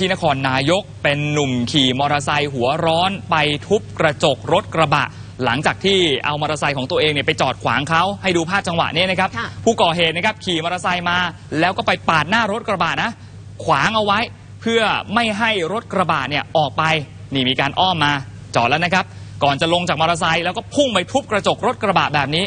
ที่นครนายกเป็นหนุ่มขี่มอเตอร์ไซค์หัวร้อนไปทุบกระจกรถกระบะ หลังจากที่เอามอเตอร์ไซค์ของตัวเองเนี่ยไปจอดขวางเขาให้ดูภาพจังหวะนี้นะครับค่ะผู้ก่อเหตุนะครับขี่มอเตอร์ไซค์มา แล้วก็ไปปาดหน้ารถกระบะนะ ขวางเอาไว้เพื่อไม่ให้รถกระบะเนี่ยออกไปนี่มีการอ้อมมาจอดแล้วนะครับ ก่อนจะลงจากมอเตอร์ไซค์แล้วก็พุ่งไปทุบกระจกรถกระบะแบบนี้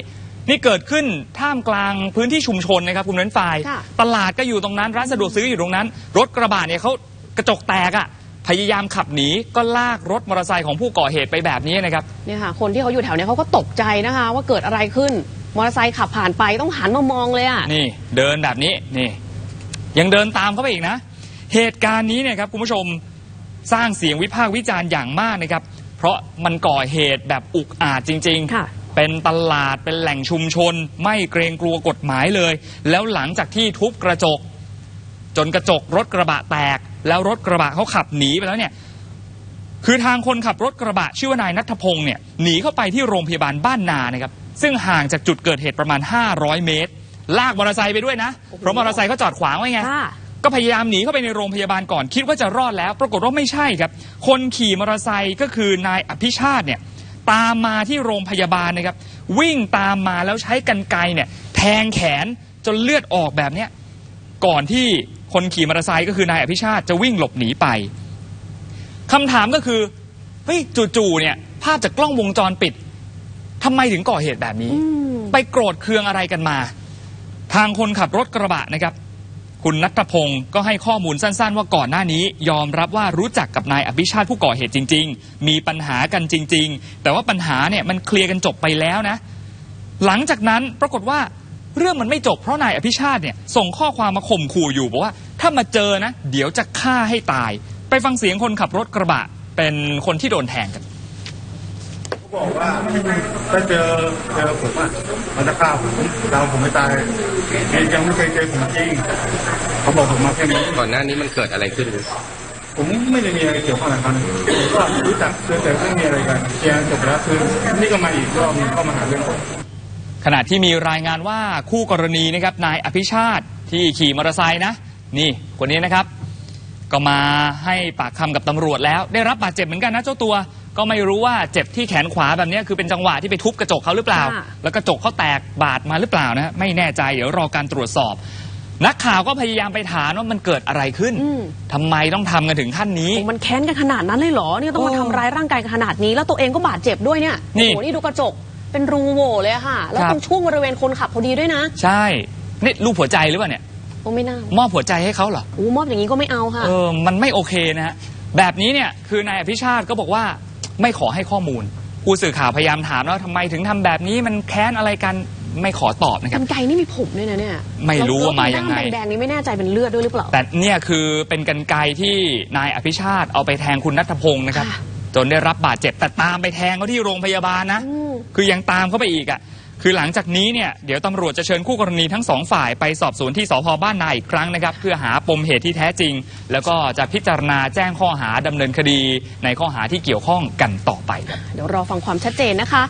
นี่เกิดขึ้นท่ามกลางพื้นที่ชุมชนนะครับคุณเน้นฝ่ายค่ะตลาดก็อยู่ตรงนั้นร้านสะดวกซื้ออยู่ตรงนั้น รถกระบะเนี่ยเขา กระจกแตกอะ่ะพยายามขับหนีก็ลากรถมอเตอร์ไซค์ของผู้ก่อเหตุไปแบบนี้นะครับ เนี่ยค่ะ คนที่เขาอยู่แถวเนี้ยเขาก็ตกใจนะคะ ว่าเกิดอะไรขึ้น มอเตอร์ไซค์ขับผ่านไปต้องหันมามองเลยอะ นี่เดินแบบนี้นี่ ยังเดินตามเขาไปอีกนะ เหตุการณ์นี้เนี่ยครับคุณผู้ชมสร้างเสียงวิพากษ์วิจารณ์อย่างมากนะครับ เพราะมันก่อเหตุแบบอุกอาจจริง ๆ ค่ะ เป็นตลาดเป็นแหล่งชุมชน ไม่เกรงกลัวกฎหมายเลย แล้วหลังจากที่ทุบกระจก จนกระจกรถกระบะแตก แล้วรถกระบะเขาขับหนีไปแล้วเนี่ยคือทางคนขับรถกระบะชื่อว่านายนัทพงศ์เนี่ยหนีเข้าไปที่โรงพยาบาลบ้านนานะครับซึ่งห่างจากจุดเกิดเหตุประมาณ 500 เมตร ลากมอเตอร์ไซค์ไปด้วยนะโอ้โหเพราะมอเตอร์ไซค์เขาจอดขวางไว้ไงค่ะก็พยายามหนีเข้าไปในโรงพยาบาลก่อนคิดว่าจะรอดแล้ว ปรากฏว่าไม่ใช่ครับ คนขี่มอเตอร์ไซค์ก็คือนายอภิชาติเนี่ยตามมาที่โรงพยาบาลนะครับ วิ่งตามมาแล้วใช้กันไกรเนี่ยแทงแขนจนเลือดออกแบบเนี้ยก่อนที่ คนขี่มอเตอร์ไซค์ก็คือนายอภิชาติจะวิ่งหลบหนีไปคำถามก็คือเฮ้ยจู่ๆเนี่ยภาพจากกล้องวงจรปิดทำไมถึงก่อเหตุแบบนี้อืมไปโกรธเคืองอะไรกันมา ทางคนขับรถกระบะนะครับ คุณนัทพงศ์ก็ให้ข้อมูลสั้นๆ ว่าก่อนหน้านี้ ยอมรับว่ารู้จักกับนายอภิชาติผู้ก่อเหตุจริง ๆ มีปัญหากันจริง ๆ แต่ว่าปัญหาเนี่ยมันเคลียร์กันจบไปแล้วนะ หลังจากนั้นปรากฏว่า เรื่องมันไม่จบเพราะนายอภิชาติเนี่ยส่งข้อความมาข่มขู่อยู่บอกว่า ถ้ามาเจอนะ เดี๋ยวจะฆ่าให้ตาย ไปฟังเสียงคนขับรถกระบะ เป็นคนที่โดนแทงกันเขาบอกว่าถ้าเจอเจอผมอะมันจะฆ่าผมเราผมไม่ตายแกยังไม่เคยเจอผมจริงเขาบอกผมมาแค่นี้ก่อนหน้านี้มันเกิดอะไรขึ้น ผมไม่ได้มีอะไรเกี่ยวข้องกับเขาผมก็รู้จักเจอแต่ไม่มีอะไรกันเคลียร์จบแล้วคือนี่ก็มาอีกรอบนึงเข้ามาหาเรื่องผม ขณะที่มีรายงานว่าคู่กรณีนะครับนายอภิชาติที่ขี่มอเตอร์ไซค์นะ นี่คนนี้นะครับ ก็มาให้ปากคำกับตำรวจแล้ว ได้รับบาดเจ็บเหมือนกันนะเจ้าตัวก็ไม่รู้ว่าเจ็บที่แขนขวาแบบนี้คือเป็นจังหวะที่ไปทุบกระจกเขาหรือเปล่าค่ะแล้วกระจกเขาแตกบาดมาหรือเปล่านะไม่แน่ใจเดี๋ยวรอการตรวจสอบ นักข่าวก็พยายามไปถามว่ามันเกิดอะไรขึ้นอืมทำไมต้องทำกันถึงขั้นนี้โอ้มันแค้นกันขนาดนั้นเลยเหรอเนี่ยต้องมาโอ้ทำร้ายร่างกายกันขนาดนี้ แล้วตัวเองก็บาดเจ็บด้วยเนี่ยนี่โอ้โหนี่ดูกระจก เป็นรูโหว่เลยอะค่ะ แล้วครับตรงช่วงบริเวณคนขับพอดีด้วยนะ ใช่ นี่รูปหัวใจหรือเปล่าเนี่ย โอ้ไม่น่ามอบหัวใจให้เขาเหรอโอ้มอบอย่างนี้ก็ไม่เอาค่ะ เออ มันไม่โอเคนะฮะ แบบนี้เนี่ย คือนายอภิชาติก็บอกว่าไม่ขอให้ข้อมูล ผู้สื่อข่าวพยายามถามว่าทำไมถึงทำแบบนี้มันแค้นอะไรกัน ไม่ขอตอบนะคกัรับนไกรนี่มีผมด้วยนะเนี่ยไม่รู้ว่ามายังไง แล้วด้แดงๆนี่ไม่แน่ใจเป็นเลือดด้วยหรือเปล่า แต่เนี่ยคือเป็นกันไกรที่นายอภิชาติเอาไปแทงคุณนัทพงศ์นะครับ ค่ะ จนได้รับบาดเจ็บแต่ตามไปแทงเขาที่โรงพยาบาลนะ อืม คือยังตามเขาไปอีกอะคือหลังจากนี้เนี่ยเดี๋ยวตำรวจจะเชิญคู่กรณีทั้งสองฝ่ายไปสอบสวนที่สพบ้านนาอีกครั้งนะครับ เพื่อหาปมเหตุที่แท้จริง แล้วก็จะพิจารณาแจ้งข้อหาดำเนินคดี ในข้อหาที่เกี่ยวข้องกันต่อไปครับเดี๋ยวรอฟังความชัดเจนนะคะ